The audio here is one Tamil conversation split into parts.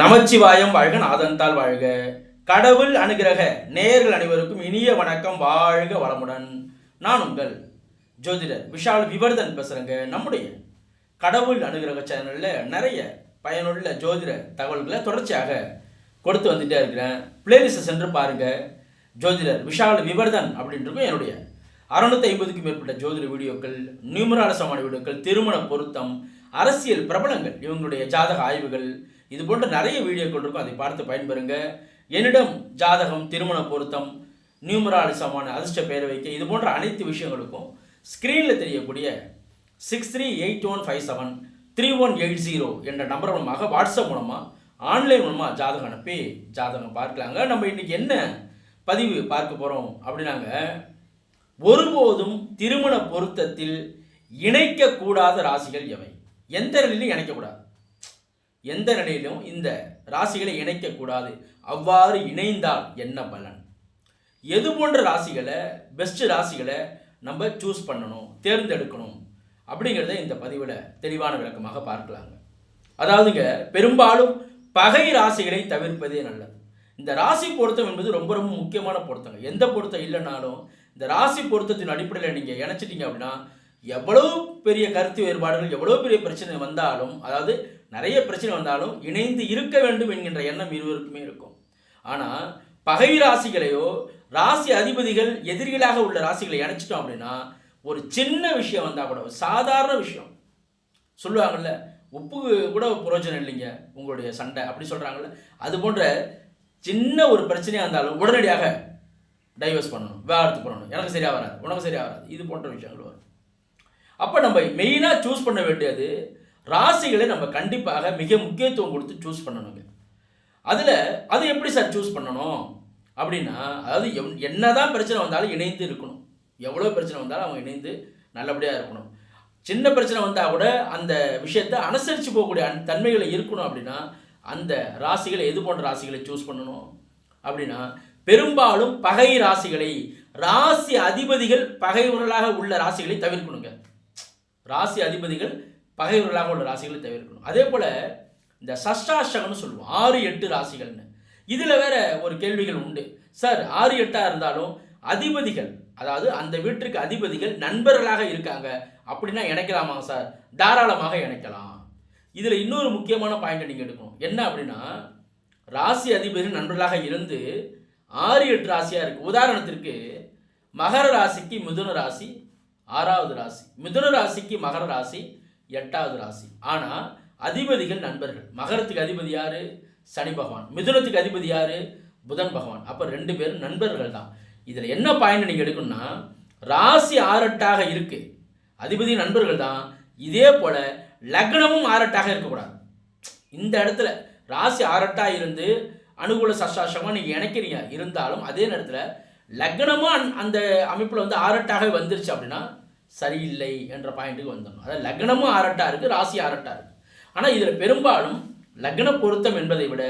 நமச்சிவாயம் வாழ்க நாதன்தால் வாழ்க. கடவுள் அனுகிரக நேயர்கள் அனைவருக்கும் இனிய வணக்கம் வாழ்க வளமுடன். நான் உங்கள் ஜோதிடர் விஷால் விவர்தன் பேசுகிறேங்க நம்முடைய கடவுள் அனுகிரக சேனலில் நிறைய பயனுள்ள ஜோதிட தகவல்களை தொடர்ச்சியாக கொடுத்து வந்துட்டே இருக்கிறேன். பிளேலிஸ்ட்டை சென்று பாருங்கள் ஜோதிடர் விஷால் விவர்தன் அப்படின்றது என்னுடைய அறுநூத்தி ஐம்பதுக்கும் மேற்பட்ட ஜோதிட வீடியோக்கள் நியூமராலசமான வீடியோக்கள் திருமண பொருத்தம் அரசியல் பிரபலங்கள் இவங்களுடைய ஜாதக ஆய்வுகள் இது போன்ற நிறைய வீடியோக்கள் இருக்கும். அதை பார்த்து பயன்பெறுங்க. என்னிடம் ஜாதகம் திருமண பொருத்தம் நியூமராலிசமான அதிர்ஷ்ட பெயர் வைக்க இது போன்ற அனைத்து விஷயங்களுக்கும் ஸ்க்ரீனில் தெரியக்கூடிய six three eight one five seven three one eight zero என்ற நம்பர் மூலமாக வாட்ஸ்அப் மூலமாக ஆன்லைன் மூலமாக ஜாதகம் அனுப்பி ஜாதகம் பார்க்கலாங்க. நம்ம இன்றைக்கி என்ன பதிவு பார்க்க போகிறோம் அப்படின்னாங்க. ஒருபோதும் திருமண பொருத்தத்தில் இணைக்கக்கூடாத ராசிகள் எவை? எந்த நிலையிலும் இணைக்கக்கூடாது. எந்த நிலையிலும் இந்த ராசிகளை இணைக்கக்கூடாது. அவ்வாறு இணைந்தால் என்ன பலன்? எது போன்ற ராசிகளை பெஸ்ட் ராசிகளை நம்ம சூஸ் பண்ணணும் தேர்ந்தெடுக்கணும் அப்படிங்கிறத இந்த பதிவில் தெளிவான விளக்கமாக பார்க்கலாங்க. அதாவதுங்க பெரும்பாலும் பகை ராசிகளை தவிர்ப்பதே நல்லது. இந்த ராசி பொருத்தம் என்பது ரொம்ப ரொம்ப முக்கியமான பொருத்தங்க. எந்த பொருத்தம் இல்லைனாலும் இந்த ராசி பொருத்தத்தின் அடிப்படையில் நீங்கள் இணைச்சிட்டீங்க அப்படின்னா எவ்வளவு பெரிய கருத்து வேறுபாடுகள் எவ்வளோ பெரிய பிரச்சனை வந்தாலும் அதாவது நிறைய பிரச்சனை வந்தாலும் இணைந்து இருக்க வேண்டும் என்கின்ற எண்ணம் இருவருக்குமே இருக்கும். ஆனால் பகை ராசிகளையோ ராசி அதிபதிகள் எதிரிகளாக உள்ள ராசிகளை இணைச்சிட்டோம் அப்படின்னா ஒரு சின்ன விஷயம் வந்தால் கூட ஒரு சாதாரண விஷயம். சொல்லுவாங்கல்ல உப்பு கூட பிரயோஜனம் இல்லைங்க உங்களுடைய சண்டை அப்படி சொல்கிறாங்கல்ல அது போன்ற சின்ன ஒரு பிரச்சனையாக இருந்தாலும் உடனடியாக டைவர்ஸ் பண்ணணும் விவாகரத்து பண்ணணும். எனக்கு சரியாக வராது உனக்கு சரியாக வராது. இது போன்ற விஷயங்கள் வரும். அப்போ நம்ம மெயினாக சூஸ் பண்ண வேண்டியது ராசிகளை நம்ம கண்டிப்பாக மிக முக்கியத்துவம் கொடுத்து சூஸ் பண்ணணுங்க. அதில் அது எப்படி சார் சூஸ் பண்ணணும்? அப்படின்னா அதாவது எவ் என்னதான் பிரச்சனை வந்தாலும் இணைந்து இருக்கணும். எவ்வளோ பிரச்சனை வந்தாலும் அவங்க இணைந்து நல்லபடியாக இருக்கணும். சின்ன பிரச்சனை வந்தால் கூட அந்த விஷயத்தை அனுசரித்து போகக்கூடிய அந் தன்மைகளை இருக்கணும் அப்படின்னா அந்த ராசிகளை எது போன்ற ராசிகளை சூஸ் பண்ணணும்? அப்படின்னா பெரும்பாலும் பகை ராசிகளை ராசி அதிபதிகள் பகைவர்களாக உள்ள ராசிகளை தவிர்க்கணுங்க. ராசி அதிபதிகள் பகைவர்களாக உள்ள ராசிகளை தவிர்க்கணும். அதே போல் இந்த சஷ்டாஷ்டகம்னு சொல்லுவோம். ஆறு எட்டு ராசிகள்னு. இதில் வேற ஒரு கேள்விகள் உண்டு. சார் ஆறு எட்டாக இருந்தாலும் அதிபதிகள் அதாவது அந்த வீட்டிற்கு அதிபதிகள் நண்பர்களாக இருக்காங்க அப்படின்னா இணைக்கலாமாங்க சார்? தாராளமாக இணைக்கலாம். இதில் இன்னொரு முக்கியமான பாயிண்ட் நீங்கள் எடுக்கணும். என்ன அப்படின்னா ராசி அதிபதிகள் நண்பர்களாக இருந்து ஆறு எட்டு ராசியாக இருக்குது உதாரணத்திற்கு மகர ராசிக்கு மிதுன ராசி ஆறாவது ராசி. மிதுன ராசிக்கு மகர ராசி எட்டாவது ராசி. ஆனால் அதிபதிகள் நண்பர்கள். மகரத்துக்கு அதிபதி யாரு? சனி பகவான். மிதுனத்துக்கு அதிபதி யாரு? புதன் பகவான். அப்போ ரெண்டு பேரும் நண்பர்கள் தான். இதில் என்ன பாயிண்ட் நீங்கள் எடுக்கணும்னா ராசி ஆறட்டாக இருக்கு. அதிபதி நண்பர்கள் தான். இதே போல லக்னமும் ஆறட்டாக இருக்கக்கூடாது. இந்த இடத்துல ராசி ஆரட்டாக இருந்து அனுகூல சசாசமாக நீங்கள் இணைக்கிறீங்க. இருந்தாலும் அதே நேரத்தில் லக்னமும் அந்- அந்த அமைப்பில் வந்து ஆறட்டாக வந்துருச்சு அப்படின்னா சரியில்லை என்ற பாயிண்ட்டுக்கு வந்துடணும். அதாவது லக்னமும் ஆரட்டாக இருக்குது ராசி ஆரட்டாக இருக்குது ஆனால் இதில் பெரும்பாலும் லக்ன பொருத்தம் என்பதை விட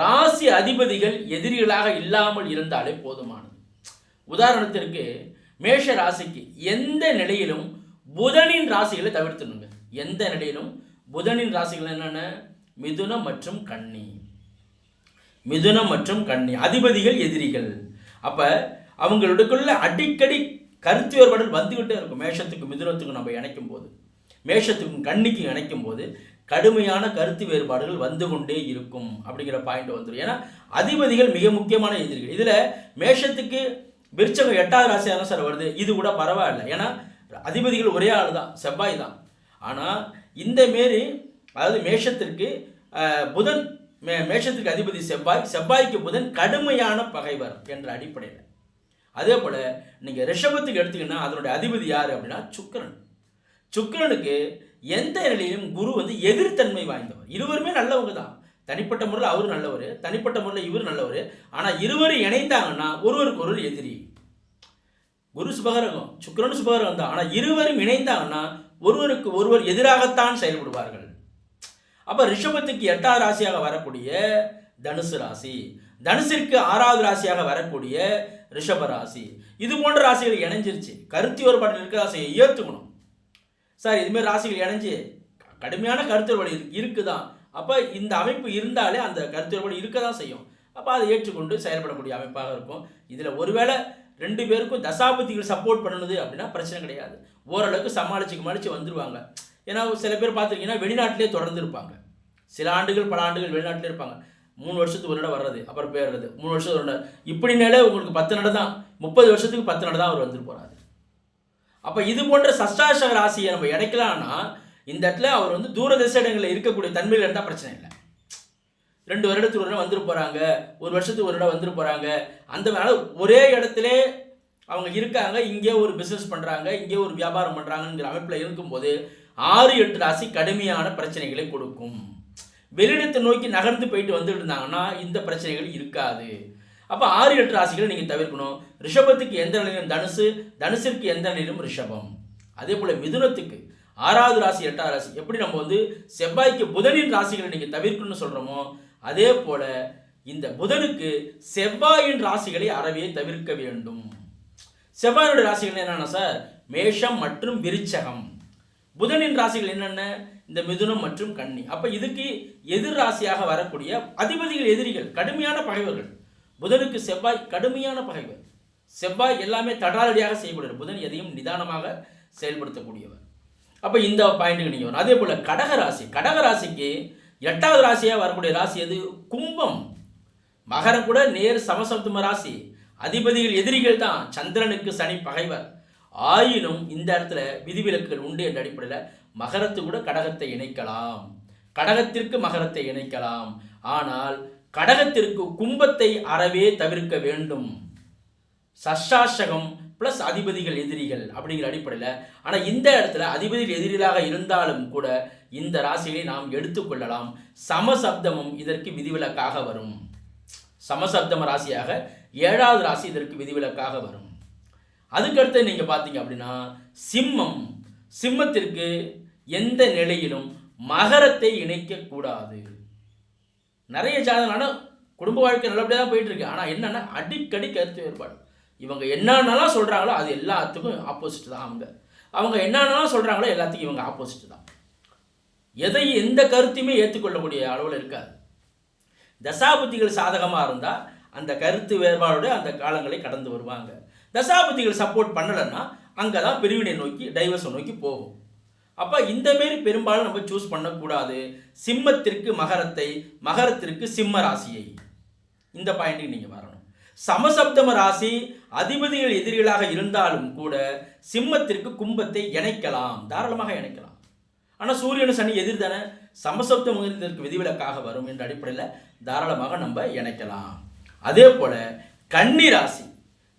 ராசி அதிபதிகள் எதிரிகளாக இல்லாமல் இருந்தாலே போதுமானது. உதாரணத்திற்கு மேஷ ராசிக்கு எந்த நிலையிலும் புதனின் ராசிகளை தவிர்த்துணுங்க எந்த நிலையிலும் புதனின் ராசிகள் என்னென்ன? மிதுனம் மற்றும் கன்னி. மிதுனம் மற்றும் கன்னி. அதிபதிகள் எதிரிகள். அப்போ அவங்களுக்குள்ள அடிக்கடி கருத்து வேறுபாடுகள் வந்துக்கிட்டே இருக்கும். மேஷத்துக்கும் மிதுனத்துக்கும் நம்ம இணைக்கும் போது மேஷத்துக்கும் கண்ணிக்கும் இணைக்கும் போது கடுமையான கருத்து வேறுபாடுகள் வந்து கொண்டே இருக்கும் அப்படிங்கிற பாயிண்ட் வந்துடும் ஏன்னா அதிபதிகள் மிக முக்கியமான எதிரிகள். இதில் மேஷத்துக்கு விருச்சகம் எட்டாவது ராசியாக தான் சார் வருது. இது கூட பரவாயில்ல. ஏன்னா அதிபதிகள் ஒரே ஆள் தான் செவ்வாய் தான். ஆனால் இந்த மாரி அதாவது மேஷத்திற்கு புதன் மே மேஷத்திற்கு அதிபதி செவ்வாய் செவ்வாய்க்கு புதன் கடுமையான பகைவர் என்ற அடிப்படையில். அதே போல் நீங்கள் ரிஷபத்துக்கு எடுத்தீங்கன்னா அதனுடைய அதிபதி யார் அப்படின்னா சுக்கிரன். சுக்கரனுக்கு எந்த நிலையிலும் குரு வந்து எதிர்த்தன்மை வாய்ந்தவர். இருவருமே நல்லவங்க தான். தனிப்பட்ட முறையில் அவர் நல்லவர் தனிப்பட்ட முறையில் இவர் நல்லவர். ஆனால் இருவரும் இணைந்தாங்கன்னா ஒருவருக்கு ஒருவர் எதிரி. குரு சுபகரகம் சுக்கரன் சுபகரகம் தான். ஆனால் இருவரும் இணைந்தாங்கன்னா ஒருவருக்கு ஒருவர் எதிராகத்தான் செயல்படுவார்கள். அப்போ ரிஷபத்துக்கு எட்டாவது ராசியாக வரக்கூடிய தனுசு ராசி. தனுசிற்கு ஆறாவது ராசியாக வரக்கூடிய ரிஷப ராசி. இது போன்ற ராசிகள் இணைஞ்சிருச்சு. கருத்து ஒருபாட்டில் இருக்க ராசியை ஏற்றுக்கணும் சார் இதுமாரி ராசிகள் இணைஞ்சு கடுமையான கருத்து வேறுபாடு இருக்குதான். அப்போ இந்த அமைப்பு இருந்தாலே அந்த கருத்து வேறுபாடு இருக்க தான் செய்யும். அப்போ அதை ஏற்றுக்கொண்டு செயல்படக்கூடிய அமைப்பாக இருக்கும். இதில் ஒருவேளை ரெண்டு பேருக்கும் தசாபதிகள் சப்போர்ட் பண்ணுது அப்படின்னா பிரச்சனை கிடையாது. ஓரளவுக்கு சமாளிச்சு மாளிச்சு வந்துடுவாங்க ஏன்னா சில பேர் பார்த்துருக்கீங்கன்னா வெளிநாட்டிலே தொடர்ந்து இருப்பாங்க. சில ஆண்டுகள் பல ஆண்டுகள் வெளிநாட்டிலே இருப்பாங்க. மூணு வருஷத்துக்கு ஒரு நட வர்றது அப்புறம் போயிடுறது. மூணு வருஷத்துக்கு ஒரு நட இப்படினாலே உங்களுக்கு பத்து நட தான் முப்பது வருஷத்துக்கு பத்து நட தான் அவர் வந்துட்டு போகிறாரு அப்போ இது போன்ற சஷ்டாசக ராசியை நம்ம இடைக்கலாம்னா இந்த இடத்துல அவர் வந்து தூரதேச இடங்களில் இருக்கக்கூடிய தன்மையில் இருந்தால் பிரச்சனை இல்லை. ரெண்டு வருடத்துக்கு ஒரு இடம் வந்துட்டு போகிறாங்க ஒரு வருஷத்துக்கு ஒரு இடம் வந்துட்டு போகிறாங்க அந்த மேலே ஒரே இடத்துல அவங்க இருக்காங்க இங்கே ஒரு பிஸ்னஸ் பண்ணுறாங்க இங்கே ஒரு வியாபாரம் பண்ணுறாங்கங்கிற அமைப்பில் இருக்கும்போது ஆறு எட்டு ராசி கடுமையான பிரச்சனைகளை கொடுக்கும். வெளியிடத்தை நோக்கி நகர்ந்து போயிட்டு வந்துட்டு இருந்தாங்கன்னா இந்த பிரச்சனைகள் இருக்காது. அப்போ ஆறு எட்டு ராசிகளை நீங்கள் தவிர்க்கணும். ரிஷபத்துக்கு எந்த நிலையிலும் தனுசு தனுசிற்கு எந்த நிலையிலும் ரிஷபம். அதே போல் மிதுனத்துக்கு ஆறாவது ராசி எட்டாவது ராசி எப்படி நம்ம வந்து செவ்வாய்க்கு புதனின் ராசிகளை நீங்கள் தவிர்க்கணும்னு சொல்கிறோமோ அதே போல் இந்த புதனுக்கு செவ்வாயின் ராசிகளை அறவே தவிர்க்க வேண்டும். செவ்வாயோட ராசிகள் என்னென்னா சார் மேஷம் மற்றும் விருச்சகம். புதனின் ராசிகள் என்னென்ன? இந்த மிதுனம் மற்றும் கன்னி. அப்போ இதுக்கு எதிர் ராசியாக வரக்கூடிய அதிபதிகள் எதிரிகள் கடுமையான பகைவர்கள். புதனுக்கு செவ்வாய் கடுமையான பகைவர். செவ்வாய் எல்லாமே தடாலடியாக செய்யக்கூடியவர் புதன் எதையும் நிதானமாக செயல்படுத்தக்கூடியவர். அப்போ இந்த பாயிண்ட்டுக்கு நீங்கள் வரும் அதே போல் கடக ராசி. கடக ராசிக்கு எட்டாவது ராசியாக வரக்கூடிய ராசி எது? கும்பம். மகரம் கூட நேர் சமசப்தம ராசி. அதிபதிகள் எதிரிகள் தான். சந்திரனுக்கு சனி பகைவர். ஆயினும் இந்த இடத்துல விதிவிலக்குகள் உண்டு என்ற அடிப்படையில் மகரத்து கூட கடகத்தை இணைக்கலாம். கடகத்திற்கு மகரத்தை இணைக்கலாம். ஆனால் கடகத்திற்கு கும்பத்தை அறவே தவிர்க்க வேண்டும். சஷ்டாசகம் ப்ளஸ் அதிபதிகள் எதிரிகள் அப்படிங்கிற அடிப்படையில் ஆனால் இந்த இடத்துல அதிபதிகள் எதிரிகளாக இருந்தாலும் கூட இந்த ராசிகளை நாம் எடுத்துக்கொள்ளலாம் சமசப்தமும் இதற்கு விதிவிலக்காக வரும். சமசப்தம ராசியாக ஏழாவது ராசி இதற்கு விதிவிலக்காக வரும். அதுக்கடுத்து நீங்கள் பார்த்தீங்க அப்படின்னா சிம்மம். சிம்மத்திற்கு எந்த நிலையிலும் மகரத்தை இணைக்கக்கூடாது. நிறைய ஜாதகம் குடும்ப வாழ்க்கை நல்லபடியாக தான் போயிட்டு இருக்கு. ஆனால் என்னென்னா அடிக்கடி கருத்து வேறுபாடு. இவங்க என்னென்னலாம் சொல்கிறாங்களோ அது எல்லாத்துக்கும் ஆப்போசிட் தான் அவங்க. அவங்க என்னென்னலாம் சொல்கிறாங்களோ எல்லாத்துக்கும் இவங்க ஆப்போசிட் தான். எதை எந்த கருத்தையுமே ஏற்றுக்கொள்ளக்கூடிய அளவில் இருக்காது. தசாபுத்திகள் சாதகமாக இருந்தால் அந்த கருத்து வேறுபாடோடு அந்த காலங்களை கடந்து வருவாங்க. தசாபதிகள் சப்போர்ட் பண்ணலைன்னா அங்கே தான் பிரிவினை நோக்கி டைவர்ஸை நோக்கி போகும். அப்போ இந்த மாரி பெரும்பாலும் நம்ம சூஸ் பண்ணக்கூடாது. சிம்மத்திற்கு மகரத்தை மகரத்திற்கு சிம்ம ராசியை. இந்த பாயிண்ட்டுக்கு நீங்கள் வரணும். சமசப்தம ராசி அதிபதிகள் எதிரிகளாக இருந்தாலும் கூட சிம்மத்திற்கு கும்பத்தை இணைக்கலாம். தாராளமாக இணைக்கலாம். ஆனால் சூரியன் சனி எதிர் தானே. சமசப்த முகத்திற்கு விதிவிலக்காக வரும் என்ற அடிப்படையில் தாராளமாக நம்ம இணைக்கலாம். அதே போல் கன்னி ராசி.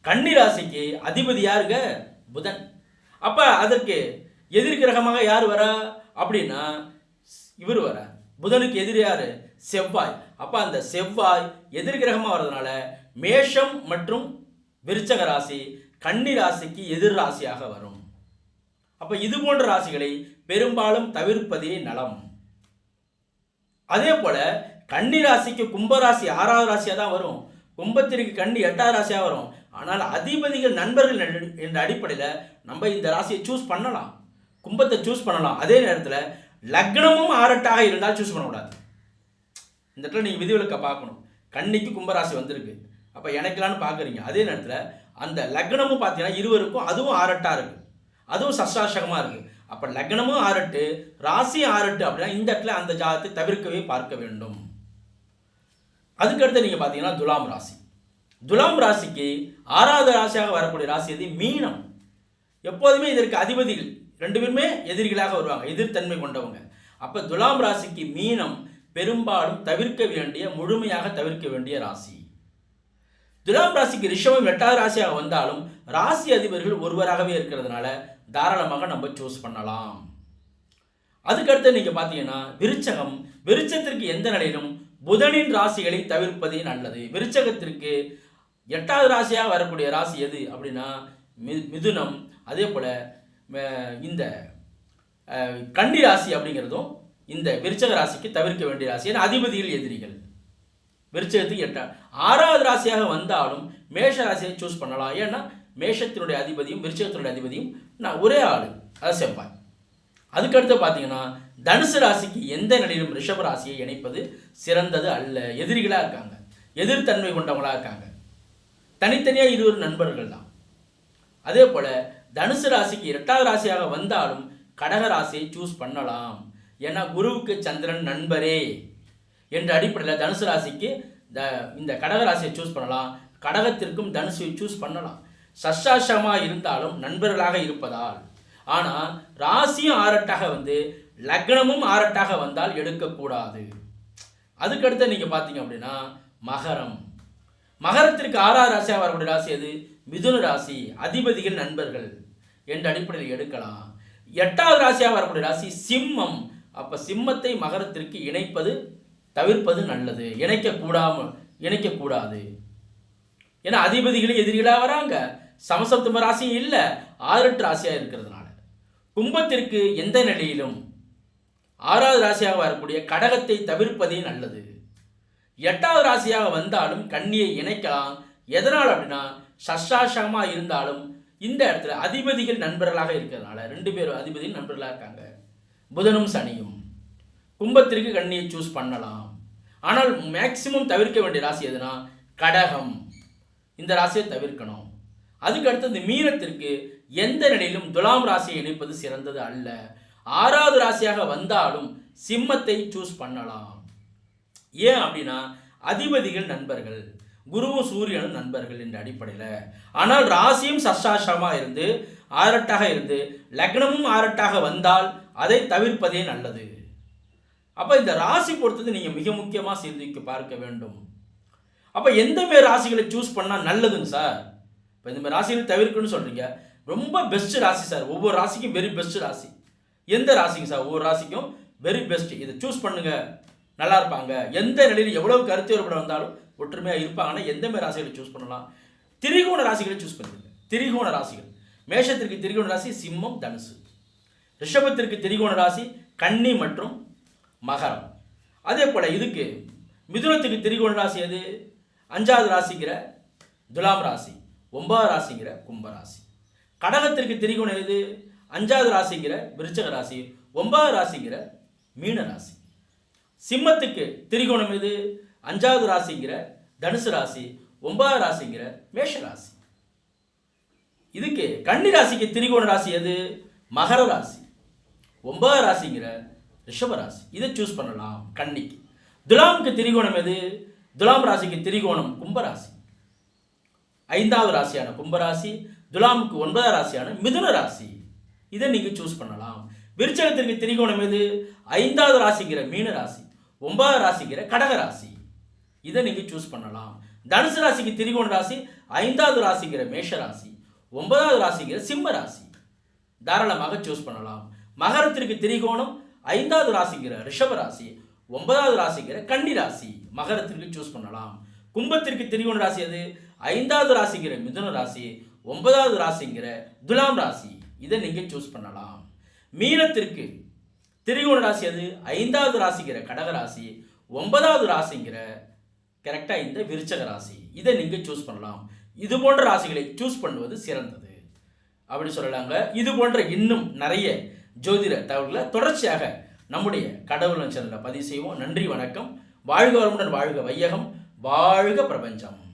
கன்னி ராசிக்கு அதிபதி யாருங்க? புதன். அப்போ அதற்கு எதிர் கிரகமாக யார் வரா? அப்படின்னா இவர் வர புதனுக்கு எதிர் யார்? செவ்வாய். அப்போ அந்த செவ்வாய் எதிர் கிரகமாக வர்றதுனால மேஷம் மற்றும் விருச்சக ராசி கன்னி ராசிக்கு எதிர் ராசியாக வரும். அப்போ இது போன்ற ராசிகளை பெரும்பாலும் தவிர்ப்பதே நலம். அதே போல கன்னி ராசிக்கு கும்பராசி ஆறாவது ராசியாக தான் வரும். கும்பத்திற்கு கன்னி எட்டாவது ராசியாக வரும். ஆனால் அதிபதிகள் நண்பர்கள் என்ற அடிப்படையில் நம்ம இந்த ராசியை சூஸ் பண்ணலாம். கும்பத்தை சூஸ் பண்ணலாம். அதே நேரத்தில் லக்னமும் ஆரட்டாக இருந்தால் சூஸ் பண்ணக்கூடாது. இந்த இடத்துல நீங்கள் விதிவிலக்கை பார்க்கணும். கண்ணிக்கு கும்பராசி வந்திருக்கு. அப்போ எனக்கலான்னு பார்க்குறீங்க. அதே நேரத்தில் அந்த லக்னமும் பார்த்தீங்கன்னா இருவருக்கும் அதுவும் ஆரட்டாக இருக்குது அதுவும் சஷ்டாசகமாக இருக்குது அப்போ லக்னமும் ஆரட்டு ராசியும் ஆரட்டு அப்படின்னா இந்த இடத்துல அந்த ஜாதத்தை தவிர்க்கவே பார்க்க வேண்டும். அதுக்கடுத்து நீங்கள் பார்த்தீங்கன்னா துலாம் ராசி. துலாம் ராசிக்கு ஆறாவது ராசியாக வரக்கூடிய ராசி எது? மீனம். எப்போதுமே இதற்கு அதிபதிகள். ரெண்டு பேருமே எதிரிகளாக வருவாங்க. எதிர்த்தன்மை கொண்டவங்க. அப்போ துலாம் ராசிக்கு மீனம் பெரும்பாலும் தவிர்க்க வேண்டிய முழுமையாக தவிர்க்க வேண்டிய ராசி. துலாம் ராசிக்கு ரிஷபம் எட்டாவது ராசியாக வந்தாலும் ராசி அதிபர்கள் ஒருவராகவே இருக்கிறதுனால தாராளமாக நம்ம சூஸ் பண்ணலாம். அதுக்கடுத்து நீங்கள் பார்த்தீங்கன்னா விருச்சகம். விருச்சத்திற்கு எந்த நிலையிலும் புதனின் ராசிகளை தவிர்ப்பதே நல்லது. விருச்சகத்திற்கு எட்டாவது ராசியாக வரக்கூடிய ராசி எது அப்படின்னா மி மிதுனம். அதே போல் இந்த கன்னி ராசி அப்படிங்கிறதும் இந்த விருச்சக ராசிக்கு தவிர்க்க வேண்டிய ராசி. ஏன்னா அதிபதிகள் எதிரிகள். விருச்சகத்துக்கு எட்டா ஆறாவது ராசியாக வந்தாலும் மேஷ ராசியை சூஸ் பண்ணலாம். ஏன்னா மேஷத்தினுடைய அதிபதியும் விருச்சகத்தினுடைய அதிபதியும் நான் ஒரே ஆள். அதை செவ்வாய். அதுக்கடுத்து பார்த்தீங்கன்னா தனுசு ராசிக்கு எந்த நிலையிலும் ரிஷப ராசியை இணைப்பது சிறந்தது அல்ல. எதிரிகளாக இருக்காங்க. எதிர்த்தன்மை கொண்டவங்களாக இருக்காங்க. தனித்தனியாக இருவர் நண்பர்கள் தான். அதே போல் தனுசு ராசிக்கு இரண்டாவது ராசியாக வந்தாலும் கடக ராசியை சூஸ் பண்ணலாம். ஏன்னா குருவுக்கு சந்திரன் நண்பரே என்ற அடிப்படையில் தனுசு ராசிக்கு த இந்த கடக ராசியை சூஸ் பண்ணலாம். கடகத்திற்கும் தனுசை சூஸ் பண்ணலாம். சஷாசமாக இருந்தாலும் நண்பர்களாக இருப்பதால். ஆனால் ராசியும் ஆரட்டாக வந்து லக்னமும் ஆரட்டாக வந்தால் எடுக்கக்கூடாது. அதுக்கடுத்து நீங்கள் பார்த்தீங்க அப்படின்னா மகரம். மகரத்திற்கு ஆறாவது ராசியாக வரக்கூடிய ராசி எது? மிதுன ராசி அதிபதிகள் நண்பர்கள் என்ற அடிப்படையில் எடுக்கலாம். எட்டாவது ராசியாக வரக்கூடிய ராசி சிம்மம். அப்போ சிம்மத்தை மகரத்திற்கு இணைப்பது தவிர்ப்பது நல்லது. இணைக்கக்கூடாம இணைக்கக்கூடாது. ஏன்னா அதிபதிகளும் எதிரிகளாக வராங்க. சமசப்தம ராசியும் இல்லை. ஆறெட்டு ராசியாக இருக்கிறதுனால. கும்பத்திற்கு எந்த நிலையிலும் ஆறாவது ராசியாக வரக்கூடிய கடகத்தை தவிர்ப்பதே நல்லது. எட்டாவது ராசியாக வந்தாலும் கன்னியை இணைக்கலாம். எதனால் அப்படின்னா சஷ்டாசகமாக இருந்தாலும் இந்த இடத்துல அதிபதிகள் நண்பர்களாக இருக்கிறதுனால ரெண்டு பேரும் அதிபதிகள் நண்பர்களாக இருக்காங்க. புதனும் சனியும். கும்பத்திற்கு கண்ணியை சூஸ் பண்ணலாம். ஆனால் மேக்சிமம் தவிர்க்க வேண்டிய ராசி எதுனா கடகம். இந்த ராசியை தவிர்க்கணும். அதுக்கு அடுத்தது மீனத்திற்கு எந்த நிலையிலும் துலாம் ராசியை இணைப்பது சிறந்தது அல்ல. ஆறாவது ராசியாக வந்தாலும் சிம்மத்தை சூஸ் பண்ணலாம். ஏன் அப்படின்னா அதிபதிகள் நண்பர்கள் குருவும் சூரியனும் நண்பர்கள் என்ற அடிப்படையில். ஆனால் ராசியும் சஷ்டாசமாக இருந்து ஆரட்டாக இருந்து லக்னமும் ஆரட்டாக வந்தால் அதை தவிர்ப்பதே நல்லது. அப்போ இந்த ராசி பொறுத்தது நீங்கள் மிக முக்கியமாக சிந்திக்க பார்க்க வேண்டும். அப்போ எந்த மாரி ராசிகளை சூஸ் பண்ணால் நல்லதுங்க சார் இப்போ இந்த மாதிரி ராசிகளை தவிர்க்கணும்னு சொல்கிறீங்க ரொம்ப பெஸ்ட் ராசி சார் ஒவ்வொரு ராசிக்கும் வெரி பெஸ்ட் ராசி. எந்த ராசிங்க சார் ஒவ்வொரு ராசிக்கும் வெரி பெஸ்ட் இதை சூஸ் பண்ணுங்கள் நல்லா இருப்பாங்க எந்த நிலையில் எவ்வளவு கருத்து வேறுபாடு வந்தாலும் ஒற்றுமையாக இருப்பாங்கன்னா எந்த மாதிரி ராசிகளை சூஸ் பண்ணலாம்? திரிகோண ராசிகளை சூஸ் பண்ணுங்க. திரிகோண ராசிகள். மேஷத்திற்கு திரிகோண ராசி சிம்மம் தனுசு. ரிஷபத்திற்கு திரிகோண ராசி கன்னி மற்றும் மகரம். அதே போல் இதுக்கு மிதுனத்துக்கு திரிகோண ராசி எது? அஞ்சாவது ராசிங்கிற துலாம் ராசி ஒன்பதாவது ராசிங்கிற கும்பராசி கடகத்திற்கு திரிகோணம் எது? அஞ்சாவது ராசிங்கிற விருச்சக ராசி ஒன்பதாவது ராசிங்கிற மீன ராசி. சிம்மத்துக்கு திரிகோணம் இது அஞ்சாவது ராசிங்கிற தனுசு ராசி ஒன்பதாவது ராசிங்கிற மேஷ ராசி. இதுக்கு கன்னி ராசிக்கு திரிகோண ராசி எது? மகர ராசி. ஒன்பதாவது ராசிங்கிற ரிஷப ராசி. இதை சூஸ் பண்ணலாம் கன்னிக்கு. துலாமுக்கு திரிகோணம் எது? துலாம் ராசிக்கு திரிகோணம் கும்பராசி ஐந்தாவது ராசியான கும்பராசி துலாமுக்கு ஒன்பதாம் ராசியான மிதுன ராசி. இதை நீங்கள் சூஸ் பண்ணலாம். விருச்சகத்திற்கு திரிகோணம் எது? ஐந்தாவது ராசிங்கிற மீன ராசி. ஒன்பதாவது ராசிங்கிற கடக ராசி. இதை நீங்கள் சூஸ் பண்ணலாம். தனுசு ராசிக்கு திரிகோண ராசி ஐந்தாவது ராசிங்கிற மேஷ ராசி ஒன்பதாவது ராசிங்கிற சிம்ம ராசி. தாராளமாக சூஸ் பண்ணலாம். மகரத்திற்கு திரிகோணம் ஐந்தாவது ராசிங்கிற ரிஷப ராசி ஒன்பதாவது ராசிங்கிற கன்னி ராசி. மகரத்திற்கு சூஸ் பண்ணலாம். கும்பத்திற்கு திரிகோண ராசி அது ஐந்தாவது ராசிங்கிற மிதுன ராசி ஒன்பதாவது ராசிங்கிற துலாம் ராசி. இதை நீங்கள் சூஸ் பண்ணலாம். மீனத்திற்கு திரிகோண ராசி அது ஐந்தாவது ராசிங்கிற கடக ராசி ஒன்பதாவது ராசிங்கிற கரெக்டாக இந்த விருச்சக ராசி. இதை நீங்கள் சூஸ் பண்ணலாம். இது போன்ற ராசிகளை சூஸ் பண்ணுவது சிறந்தது. அப்படின்னு சொல்லலாங்க. இது போன்ற இன்னும் நிறைய ஜோதிட தகவல்களை தொடர்ச்சியாக நம்முடைய கடவுள் சேனலில் பதிவு செய்வோம். நன்றி வணக்கம். வாழ்க வளமுடன் வாழ்க வையகம். வாழ்க பிரபஞ்சம்.